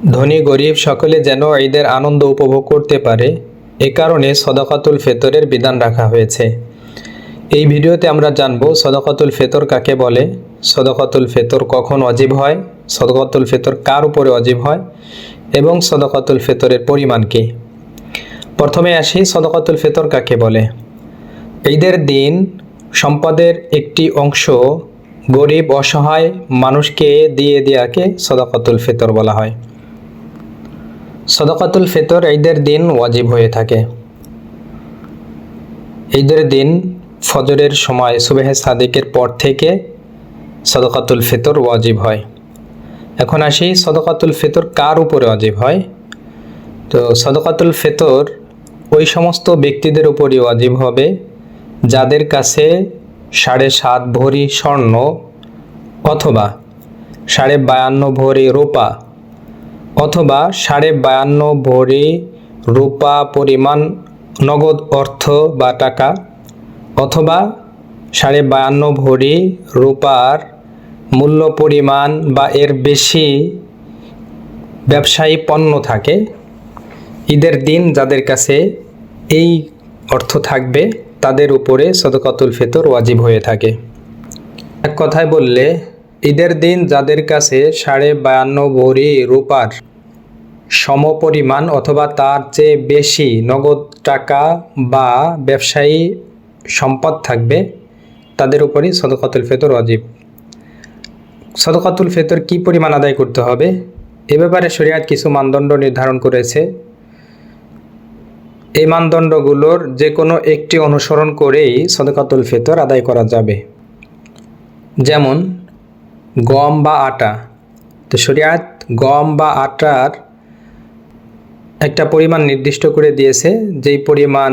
ধনী গরিব সকলে যেন ঈদের আনন্দ উপভোগ করতে পারে, এ কারণে সদাকাতুল ফেতরের বিধান রাখা হয়েছে। এই ভিডিওতে আমরা জানব সদাকাতুল ফেতর কাকে বলে, সদাকাতুল ফেতর কখন অজীব হয়, সদাকাতুল ফেতর কার উপরে অজীব হয়, এবং সদাকাতুল ফেতরের পরিমাণ কী। প্রথমে আসি, সদাকাতুল ফেতর কাকে বলে। ঈদের দিন সম্পদের একটি অংশ গরিব, অসহায় মানুষকে দিয়ে দেওয়াকে সদাকাতুল ফেতর বলা হয়। সদাকাতুল ফেতর ঈদের দিন ওয়াজিব হয়ে থাকে। ঈদের দিন ফজরের সময় সুবেহে সাদিকের পর থেকে সদকাতুল ফিতর ওয়াজিব হয়। এখন আসি, সদকাতুল ফিতর কার উপরে ওয়াজিব হয়? তো সদকাতুল ফিতর ওই সমস্ত ব্যক্তিদের উপরই ওয়াজিব হবে, যাদের কাছে সাড়ে সাত ভরি স্বর্ণ অথবা সাড়ে বায়ান্ন ভরি রূপা অথবা সাড়ে বায়ান্ন ভরি রূপা পরিমাণ নগদ অর্থ বা টাকা, অথবা সাড়ে বায়ান্ন ভরি রূপার মূল্য পরিমাণ বা এর বেশি ব্যবসায়ী পণ্য থাকে। ঈদের দিন যাদের কাছে এই অর্থ থাকবে, তাদের উপরে সদকাতুল ফিতর ওয়াজিব হয়ে থাকে। এক কথায় বললে, ঈদের দিন যাদের কাছে সাড়ে বায়ান্ন ভরি রূপার সমপরিমাণ অথবা তার চেয়ে বেশি নগদ টাকা বা ব্যবসায়ী সম্পদ থাকবে, তাদের উপরই সদকাতুল ফেতর অজীব সদকাতুল ফেতর কি পরিমাণ আদায় করতে হবে? এ ব্যাপারে শরিয়াত কিছু মানদণ্ড নির্ধারণ করেছে। এই মানদণ্ডগুলোর যে কোনো একটি অনুসরণ করেই সদকাতুল ফেতর আদায় করা যাবে। যেমন, গম বা আটা। তো শরিয়াত গম বা আটার একটা পরিমাণ নির্দিষ্ট করে দিয়েছে, যেই পরিমাণ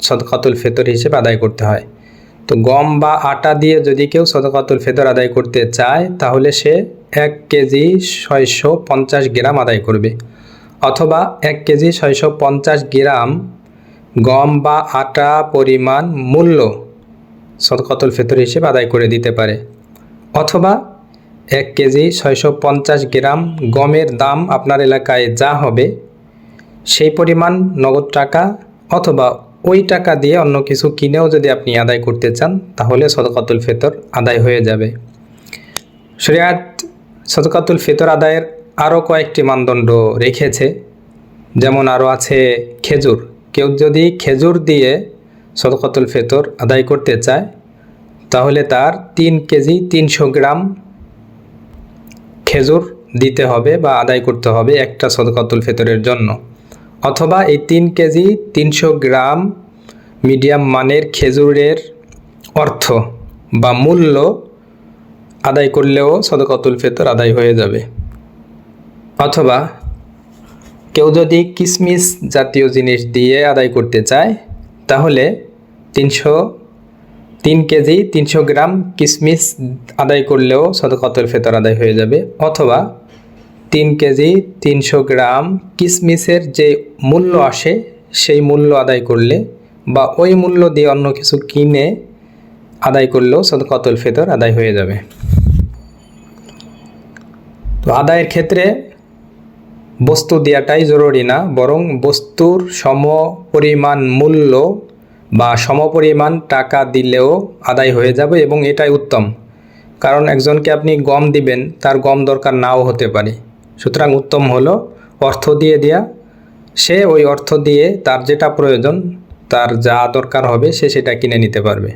সদকাতুল ফেতর হিসেবে আদায় করতে হয়। তো গম বা আটা দিয়ে যদি কেউ সদকাতুল ফেতর আদায় করতে চায়, তাহলে সে এক কেজি ছয়শো পঞ্চাশ গ্রাম আদায় করবে। অথবা এক কেজি ছয়শো পঞ্চাশ গ্রাম গম বা আটা পরিমাণ মূল্য সদকাতুল ফেতর হিসেবে আদায় করে দিতে পারে। অথবা এক কেজি ছয়শো পঞ্চাশ গ্রাম গমের দাম আপনার এলাকায় যা হবে সেই পরিমাণ নগদ টাকা অথবা ওই টাকা দিয়ে অন্য কিছু কিনেও যদি আপনি আদায় করতে চান, তাহলে সদকাতুল ফেতর আদায় হয়ে যাবে। শরিয়াত সদকাতুল ফেতর আদায়ের আরও কয়েকটি মানদণ্ড রেখেছে। যেমন আরও আছে খেজুর। কেউ যদি খেজুর দিয়ে সদকাতুল ফেতর আদায় করতে চায়, তাহলে তার তিন কেজি তিনশো গ্রাম খেজুর দিতে হবে বা আদায় করতে হবে একটা সদকাতুল ফেতরের জন্য। অথবা এই তিন কেজি তিনশো গ্রাম মিডিয়াম মানের খেজুরের অর্থ বা মূল্য আদায় করলেও সদকাতুল ফেতর আদায় হয়ে যাবে। অথবা কেউ যদি কিসমিস জাতীয় জিনিস দিয়ে আদায় করতে চায়, তাহলে তিনশো, তিন কেজি তিনশো গ্রাম কিসমিস আদায় করলেও সদকাতুল ফেতর আদায় হয়ে যাবে। অথবা তিন কেজি তিনশো গ্রাম কিসমিসের যে মূল্য আসে, সেই মূল্য আদায় করলে বা ওই মূল্য দিয়ে অন্য কিছু কিনে আদায় করলেও সদকাতুল ফেতর আদায় হয়ে যাবে। তো আদায়ের ক্ষেত্রে বস্তু দেওয়াটাই জরুরি না, বরং বস্তুর সম পরিমাণ মূল্য বা সমপরিমাণ টাকা দিলেও আদায় হয়ে যাবে এবং এটাই উত্তম। কারণ একজনকে আপনি গম দিবেন, তার গম দরকার নাও হতে পারে। সুতরাং উত্তম হলো অর্থ দিয়ে দেয়া। সে ওই অর্থ দিয়ে তার যেটা প্রয়োজন, তার যা দরকার হবে সে সেটা কিনে নিতে পারবে।